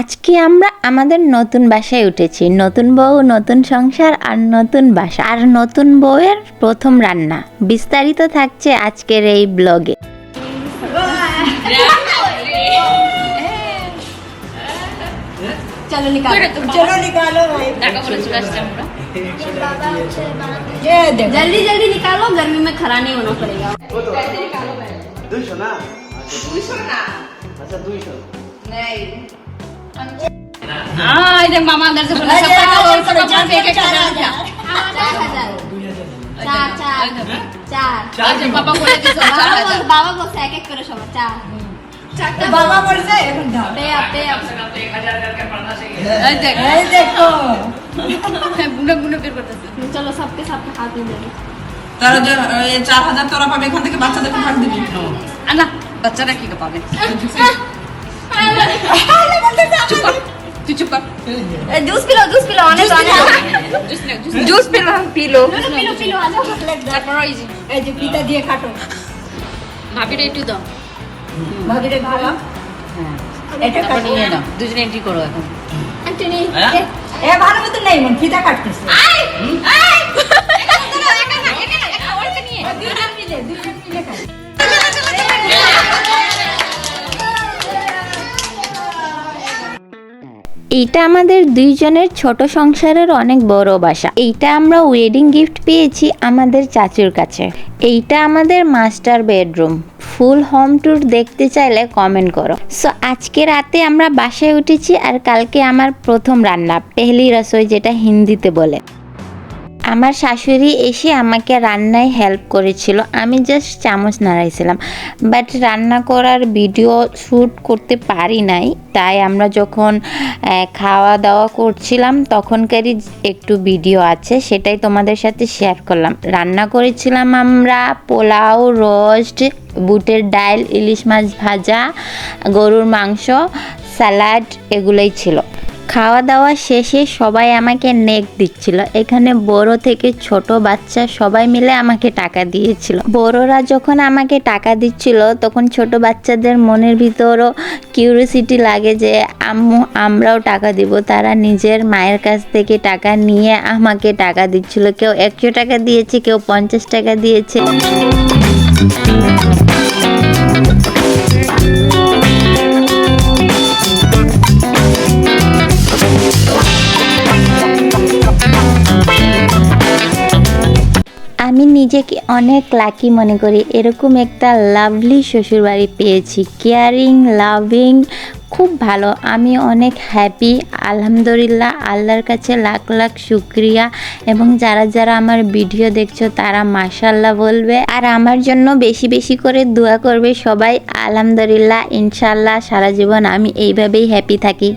আজকে আমরা আমাদের নতুন বাসায় উঠেছি। নতুন বউ নতুন সংসার আর নতুন বাসা। আর নতুন বউয়ের প্রথম রান্না। বিস্তারিত থাকছে আজকের এই ব্লগে। জলদি এই দেখ মামা আন্দাজ বলে সব টাকা ওর সব আমার হাজার টাকা চার চার। চার চার বাবা বলে দিছো বাবা বলছে এক এক করে সব চার। চলো সবকে সবকে চার হাজার তোরা পাবে এখান থেকে বাচ্চাদের বাচ্চারা কি পাবে? জুস পিলো জুস পিলো অনেক অনেক। জুস পিলো এই যে এই দিয়ে কাটো দাও। ভালো? হ্যাঁ। দুজনে এন্ট্রি করো এখন। হ্যাঁ? এ ভালো মতো নাই মন ফিতা কাটতেছে। এইটা আমাদের দুইজনের ছোট সংসারের অনেক বড় বাসা। এইটা আমরা ওয়েডিং গিফট পেয়েছি আমাদের চাচুর কাছে। এইটা আমাদের master bedroom full home tour দেখতে চাইলে কমেন্ট করো। সো আজকে রাতে আমরা বাসায় উঠেছি আর কালকে আমার প্রথম রান্না, পেহলি রসোই যেটা হিন্দিতে বলে। আমার শাশুড়ি এসে আমাকে রান্নায় হেল্প করেছিল। আমি জাস্ট চামচ নাড়াইছিলাম। বাট রান্না করার ভিডিও শ্যুট করতে পারি নাই। তাই আমরা যখন খাওয়া দাওয়া করছিলাম, তখনকারই একটু ভিডিও আছে। সেটাই তোমাদের সাথে শেয়ার করলাম। রান্না করেছিলাম আমরা পোলাও রোস্ট বুটের ডাল, ইলিশ মাছ ভাজা, গরুর মাংস স্যালাড এগুলোই ছিল। খাওয়া দাওয়া শেষে সবাই আমাকে নেক দিচ্ছিল। এখানে বড় থেকে ছোট বাচ্চা সবাই মিলে আমাকে টাকা দিয়েছিল। বড়রা যখন আমাকে টাকা দিচ্ছিল, তখন ছোট বাচ্চাদের মনের ভিতরও কিউরিসিটি লাগে যে, আম্মু, আমরাও টাকা দিব। তারা নিজের মায়ের কাছ থেকে টাকা নিয়ে আমাকে টাকা দিচ্ছিল। কেউ একশো টাকা দিয়েছে, কেউ পঞ্চাশ টাকা দিয়েছে। আমি নিজেকে অনেক লাকি মনে করি। এরকম একটা লাভলি শ্বশুরবাড়ি পেয়েছি। কেয়ারিং লাভিং খুব ভালো। আমি অনেক হ্যাপি আলহামদুলিল্লাহ, আল্লাহর কাছে লাখ লাখ শুক্রিয়া। এবং যারা যারা আমার ভিডিও দেখছ, তারা মাশাল্লাহ বলবে। আর আমার জন্য বেশি বেশি করে দোয়া করবে সবাই। আলহামদুলিল্লাহ ইনশাল্লাহ সারা জীবন আমি এইভাবেই হ্যাপি থাকি।